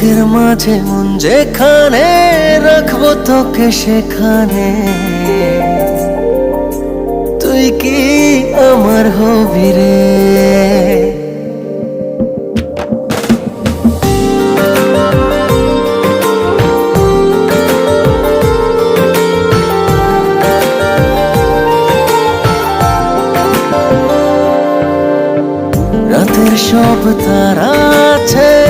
বুকের মাঝে মন যেখানে রাখব তোকে সেখানে। তুই কি আমার হবি রে? রাতের সব তারা আছে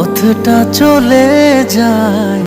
পথটা চলে যায়।